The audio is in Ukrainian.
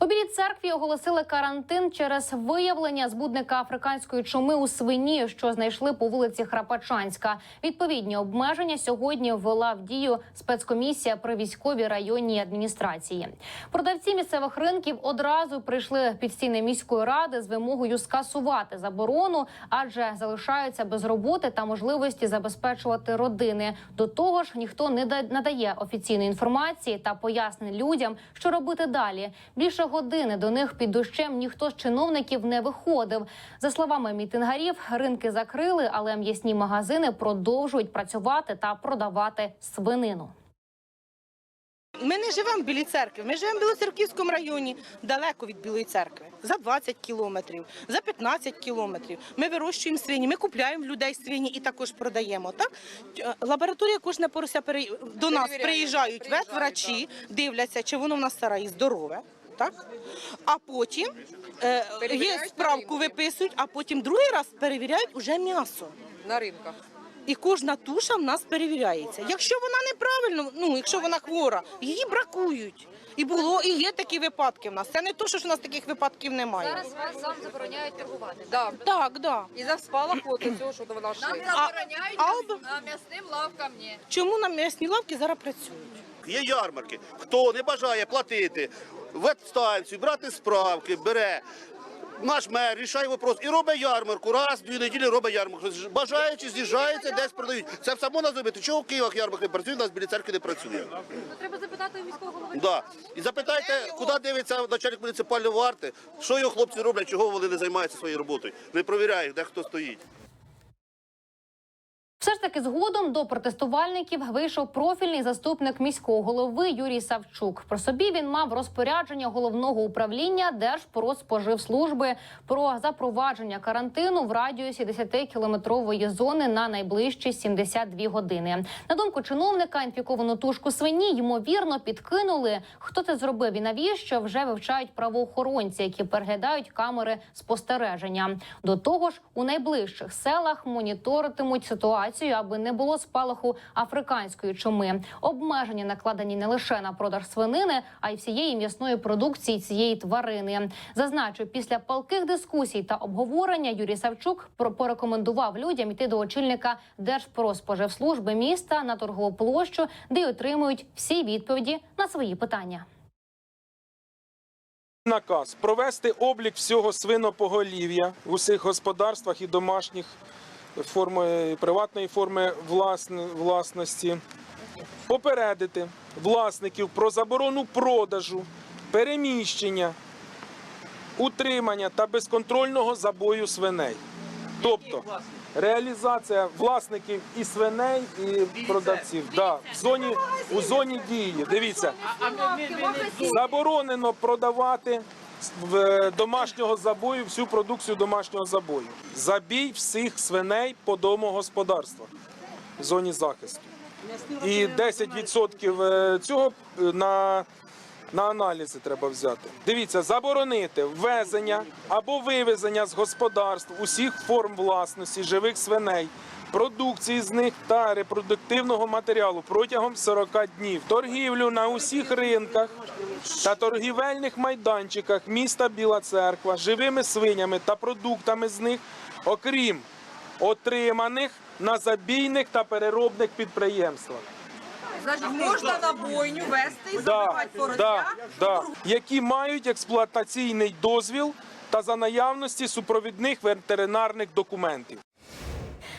У білій церкві оголосили карантин через виявлення збудника африканської чуми у свині, що знайшли по вулиці Храпачанська. Відповідні обмеження сьогодні ввела в дію спецкомісія при військовій районній адміністрації. Продавці місцевих ринків одразу прийшли під стіни міської ради з вимогою скасувати заборону, адже залишаються без роботи та можливості забезпечувати родини. До того ж, ніхто не да- надає офіційної інформації та пояснень людям, що робити далі. Більше години до них під дощем ніхто з чиновників не виходив. За словами мітингарів, ринки закрили, але м'ясні магазини продовжують працювати та продавати свинину. Ми не живемо в Білій церкві, ми живемо в Білоцерківському районі, далеко від Білої церкви, за 20 кілометрів, за 15 кілометрів. Ми вирощуємо свині, ми купляємо людей свині і також продаємо. Так? Е, Лабораторія кожне порося пере... до нас приїжджають ветврачі, дивляться, чи воно в нас старе і здорове. Так? А потім е, є справку виписують, а потім другий раз перевіряють уже м'ясо. на ринках. І кожна туша в нас перевіряється. Якщо вона неправильно, ну якщо вона хвора, її бракують. І було, і є такі випадки в нас. Це не то, що ж у нас таких випадків немає. Зараз вас сам забороняють торгувати. Да. Так, да. І за спалаху от цього, що до Нам забороняють а об- а м'ясним лавкам ні. Чому на м'ясні лавки зараз працюють? Є ярмарки. Хто не бажає платити ветстанцію, брати справки, бере. Наш мер рішає вопрос і робить ярмарку. Раз, дві неділі робить ярмарку. Бажаючи з'їжджаються, десь продають. Це все можна зробити. Чого в Києвах ярмарк не працює, у нас біля церкви не працює. Треба запитати у міського голови. Да. І запитайте, куди дивиться начальник муніципальної варти, що його хлопці роблять, чого вони не займаються своєю роботою. Не провіряють, де хто стоїть. Все ж таки згодом до протестувальників вийшов профільний заступник міського голови Юрій Савчук. Про собі він мав розпорядження головного управління Держпродспоживслужби про запровадження карантину в радіусі 10-кілометрової зони на найближчі 72 години. На думку чиновника, інфіковану тушку свині ймовірно підкинули. Хто це зробив і навіщо вже вивчають правоохоронці, які переглядають камери спостереження. До того ж, у найближчих селах моніторитимуть ситуацію, аби не було спалаху африканської чуми. Обмеження накладені не лише на продаж свинини, а й всієї м'ясної продукції цієї тварини. Зазначу, після палких дискусій та обговорення Юрій Савчук порекомендував людям йти до очільника Держпродспоживслужби міста на торгову площу, де й отримують всі відповіді на свої питання. Наказ провести облік всього свинопоголів'я в усіх господарствах і домашніх форми приватної форми власності, попередити власників про заборону продажу, переміщення, утримання та безконтрольного забою свиней. Тобто реалізація власників і свиней, і продавців. Да, в зоні, у зоні дії. Дивіться, заборонено продавати домашнього забою всю продукцію домашнього забою. Забій всіх свиней по домогосподарствах в зоні захисту. І 10% е, цього е, на, на аналізи треба взяти. Дивіться, заборонити ввезення або вивезення з господарств усіх форм власності живих свиней, продукції з них та репродуктивного матеріалу протягом 40 днів, торгівлю на усіх ринках та торгівельних майданчиках міста Біла Церква живими свинями та продуктами з них, окрім отриманих на забійних та переробних підприємствах. Значить, можна на бойню вести і Да, забивати да, да. Які мають експлуатаційний дозвіл та за наявності супровідних ветеринарних документів.